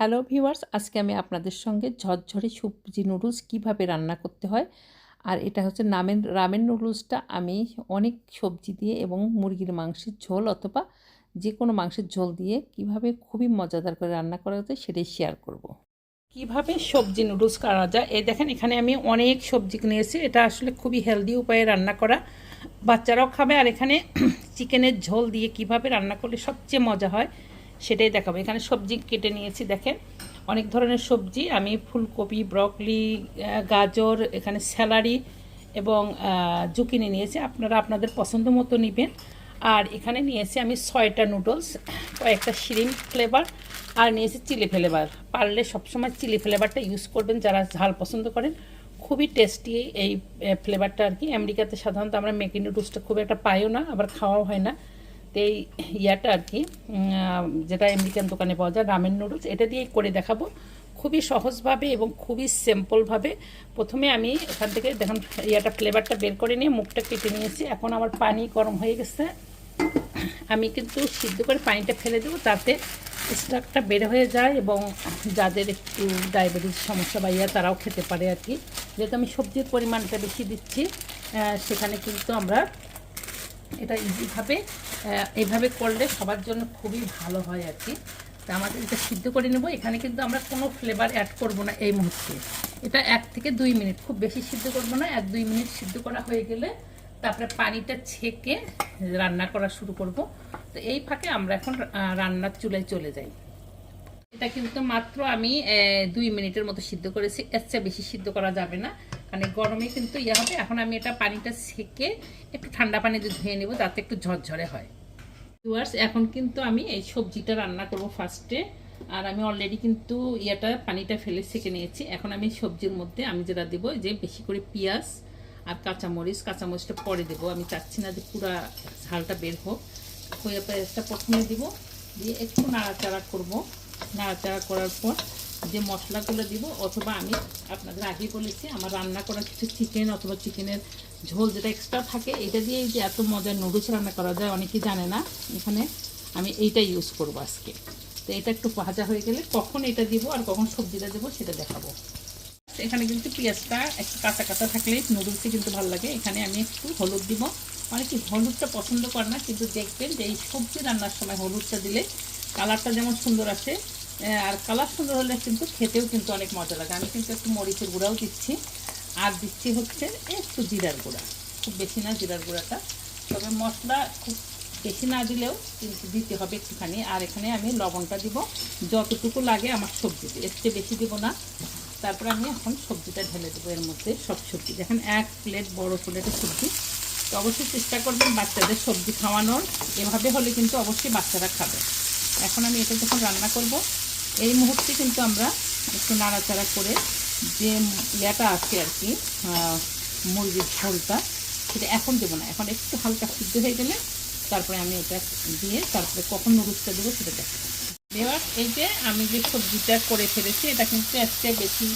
Hello viewers, আজকে আমি আপনাদের সঙ্গে ঝরঝরে সবজি নুডলস কীভাবে রান্না করতে হয় আর এটা হচ্ছে নামেন রামেন নুডলসটা আমি অনেক সবজি দিয়ে এবং মুরগির মাংসের ঝোল অথবা যে কোনো মাংসের ঝোল দিয়ে কীভাবে খুবই মজাদার করে রান্না করা যায় সেটাই শেয়ার করব। কীভাবে সবজি নুডলস করা যায়? এই দেখেন, এখানে আমি অনেক সবজি নিয়েছি। এটা আসলে খুবই হেলদি উপায়ে রান্না করা। বাচ্চারাও খাবে। আর এখানে চিকেনের ঝোল দিয়ে কীভাবে রান্না করলে সবচেয়ে মজা হয় সেটাই দেখাবো। এখানে সবজি কেটে নিয়েছি, দেখেন। অনেক ধরনের সবজি, আমি ফুলকপি, ব্রকলি গাজর, এখানে স্যালারি এবং জুকিনি নিয়েছি। আপনারা আপনাদের পছন্দ মতো নেবেন। আর এখানে নিয়েছি আমি ছয়টা নুডলস, কয়েকটা শিরিম ফ্লেভার, আর নিয়েছি চিলি ফ্লেভার। পারলে সবসময় চিলি ফ্লেভারটা ইউজ করবেন, যারা ঝাল পছন্দ করেন। খুবই টেস্টি এই ফ্লেভারটা আর কি। আমেরিকাতে সাধারণত আমরা মেকি নুডলসটা খুব একটা পাইও না, আবার খাওয়াও হয় না। এই ইয়াটা আর কি যেটা আমেরিকান দোকানে পাওয়া যায় রামেন নুডলস এটা দিয়েই করে দেখাবো। খুবই সহজভাবে এবং খুবই সিম্পলভাবে প্রথমে আমি এখান থেকে দেখুন, ইয়াটা ফ্লেভারটা বের করে নিয়ে মুখটা কেটে নিয়েছি। এখন আমার পানি গরম হয়ে গেছে। আমি কিন্তু সিদ্ধ করে পানিটা ফেলে দেবো, তাতে স্টাকটা বের হয়ে যায় এবং যাদের একটু ডায়াবেটিস সমস্যা বা ইয়া, তারাও খেতে পারে আর কি। যেহেতু আমি সবজির পরিমাণটা বেশি দিচ্ছি সেখানে কিন্তু আমরা এটা ইজিভাবে এইভাবে করলে সবার জন্য খুবই ভালো হয় আর কি। তা আমাদের এটা সিদ্ধ করে নেব। এখানে কিন্তু আমরা কোনো ফ্লেভার অ্যাড করব না এই মুহূর্তে। এটা এক থেকে দুই মিনিট, খুব বেশি সিদ্ধ করব না। এক দুই মিনিট সিদ্ধ করা হয়ে গেলে তারপরে পানিটা ছেঁকে রান্না করা শুরু করব। তো এই ফাঁকে আমরা এখন রান্নার চুলায় চলে যাই। এটা কিন্তু মাত্র আমি দুই মিনিটের মতো সিদ্ধ করেছি। এর চেয়ে বেশি সিদ্ধ করা যাবে না। মানে গরমে কিন্তু ইয়ে হবে। এখন আমি এটা পানিটা সেকে একটু ঠান্ডা পানি দিয়ে ধুয়ে নেব, যাতে একটু ঝরঝরে হয়। ডুয়ার্স এখন কিন্তু আমি এই সবজিটা রান্না করব ফার্স্টে আর আমি অলরেডি কিন্তু ইয়েটা, পানিটা ফেলে সেকে নিয়েছি। এখন আমি সবজির মধ্যে আমি যেটা দেবো যে বেশি করে পেঁয়াজ আর কাঁচামরিচ। কাঁচামরিচটা পরে দেবো। আমি চাচ্ছি না যে পুরা ঝালটা বের হোক। পেঁয়াজটা প্রথমে দিব, দিয়ে একটু নাড়াচাড়া করব। নাড়াচাড়া করার পর যে মশলাগুলো দিব, অথবা আমি আপনাদের আগে বলেছি, আমার রান্না করা কিছু চিকেন অথবা চিকেনের ঝোল যেটা এক্সট্রা থাকে, এটা দিয়ে যে এত মজার নুডলস রান্না করা যায়, অনেকেই জানে না। এখানে আমি এইটা ইউজ করব আজকে। তো এটা একটু ভাজা হয়ে গেলে কখন এটা দিব আর কখন সবজিটা দেবো সেটা দেখাবো। এখানে কিন্তু পেঁয়াজটা একটু কাঁচা কাঁচা থাকলে নুডলসে কিন্তু ভালো লাগে। এখানে আমি একটু হলুদ দিব। অনেকে হলুদটা পছন্দ করে না, কিন্তু দেখবেন যে এই সবজি রান্নার সময় হলুদটা দিলে কালারটা যেমন সুন্দর আসে আর কালার সুন্দর হলে কিন্তু খেতেও কিন্তু অনেক মজা লাগে। আমি কিন্তু একটু মরিচের গুঁড়াও দিচ্ছি। আর দিচ্ছি হচ্ছে একটু জিরার গুঁড়া। খুব বেশি না জিরার গুঁড়াটা। তবে মশলা খুব বেশি না দিলেও কিন্তু দিতে হবে একটুখানি। আর এখানে আমি লবণটা দিব। যতটুকু লাগে আমার সবজিতে এর চেয়ে বেশি দিব না। তারপরে আমি এখন সবজিটা ঢেলে দেবো এর মধ্যে সব সবজি। দেখেন এক প্লেট বড় প্লেটের সবজি। তো অবশ্যই চেষ্টা করবেন বাচ্চাদের সবজি খাওয়ানোর। এভাবে হলে কিন্তু অবশ্যই বাচ্চারা খাবে। এখন আমি এটা যখন রান্না করব এই মুহূর্তে কিন্তু আমরা একটু নাড়াচাড়া করে যে ইয়াটা আছে আর কি মুরগির ঝোলটা, সেটা এখন দেবো না। এখন একটু হালকা সিদ্ধ হয়ে গেলে তারপরে আমি এটা দিয়ে তারপরে কখন নুডলসটা দেবো সেটা দেখাবো। দেওয়ার এই যে আমি যে সবজিটা করে ফেলেছি, এটা কিন্তু আজকে বেশি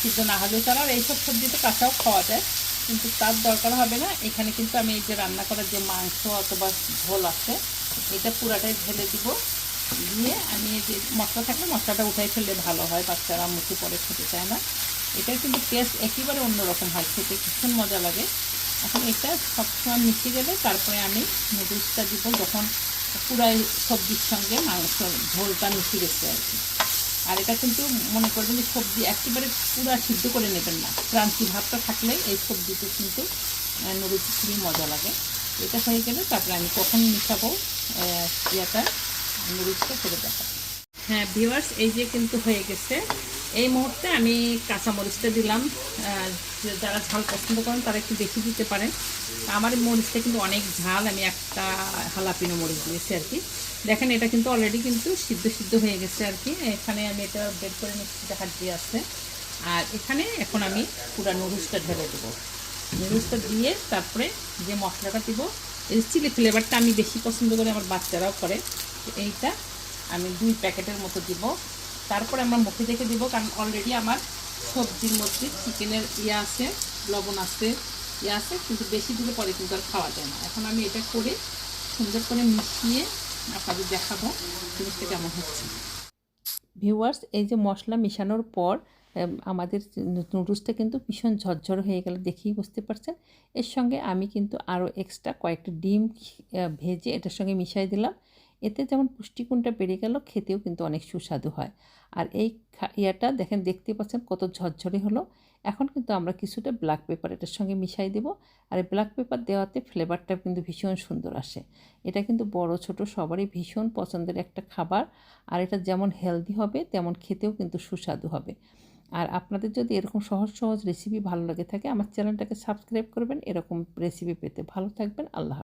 সিদ্ধ না হলেও ছাড়া আর এইসব সবজি তো কাঁচাও খাওয়া যায়, কিন্তু তার দরকার হবে না। এখানে কিন্তু আমি এই যে রান্না করার যে মাংস অথবা ঝোল আছে, এটা পুরাটাই ঢেলে দিব। দিয়ে আমি যে মশলা থাকলে মশলাটা উঠাই ফেললে ভালো হয়, বাচ্চারা মুখে পরে খেতে চায় না। এটার কিন্তু টেস্ট একেবারে অন্যরকম হয়, খেতে ভীষণ মজা লাগে। এখন এটা সবসময় মিশে গেলে তারপরে আমি নুডলসটা দিব যখন পুরাই সবজির সঙ্গে মাংস ঝোলটা মিশে গেছে আর কি। আর এটা কিন্তু মনে করবেন যে সবজি একেবারে পুরা সিদ্ধ করে নেবেন না। ক্রান্তি ভাবটা থাকলে এই সবজিতে কিন্তু নুডলস খুবই মজা লাগে। এটা হয়ে গেলে তারপরে আমি কখন মিশাবো ইয়াটা নুডলসটা করে দেখাবো। হ্যাঁ ভিওয়ার্স এই যে কিন্তু হয়ে গেছে। এই মুহূর্তে আমি কাঁচামরিচটা দিলাম। যারা ঝাল পছন্দ করেন, তারা একটু বেশি দিতে পারেন। আমার মরিচটা কিন্তু অনেক ঝাল। আমি একটা হালাপিনো মরিচ দিয়েছি আর কি। দেখেন, এটা কিন্তু অলরেডি কিন্তু সিদ্ধ সিদ্ধ হয়ে গেছে আর কি। এখানে আমি এটা বের করে মিক্সিটা দিয়ে আছে। আর এখানে এখন আমি পুরা নুডলসটা ঢেলে দেবো। নুডলসটা দিয়ে তারপরে যে মশলাটা দিব, এই চিলি ফ্লেভারটা আমি বেশি পছন্দ করি আমার বাচ্চারাও করে। এইটা আমি দুই প্যাকেটের মতো দিব। তারপরে আমার মুখে দেখে দিব, কারণ অলরেডি আমার সবজির মধ্যে চিকেনের ইয়ে আছে, লবণ আছে ইয়ে আছে, কিন্তু বেশি দিলে পরে কিন্তু আর খাওয়া যায় না। এখন আমি এটা করে সুন্দর করে মিশিয়ে আপনাদের দেখাবো জিনিসটা কেমন হচ্ছে। ভিউয়ার্স, এই যে মশলা মেশানোর পর আমাদের নুডলসটা কিন্তু ভীষণ ঝরঝর হয়ে গেল দেখেই বুঝতে পারছেন। এর সঙ্গে আমি কিন্তু আরও এক্সট্রা কয়েকটা ডিম ভেজে এটার সঙ্গে মিশাই দিলাম। এতে যেমন পুষ্টিগুণটা বেড়ে গেল, খেতেও কিন্তু অনেক সুস্বাদু হয়। আর এই ইয়াটা দেখেন, দেখতে পাচ্ছেন কত ঝরঝরে হলো। এখন কিন্তু আমরা কিছুটা ব্ল্যাক পেপার এটার সঙ্গে মিশাই দেব। আর এই ব্ল্যাক পেপার দেওয়াতে ফ্লেভারটা কিন্তু ভীষণ সুন্দর আসে। এটা কিন্তু বড়, ছোট, সবারই ভীষণ পছন্দের একটা খাবার। আর এটা যেমন হেলদি হবে, তেমন খেতেও কিন্তু সুস্বাদু হবে। আর আপনাদের যদি এরকম সহজ সহজ রেসিপি ভালো লাগে থাকে, আমার চ্যানেলটাকে সাবস্ক্রাইব করবেন। এরকম রেসিপি পেতে ভালো থাকবেন। আল্লাহ।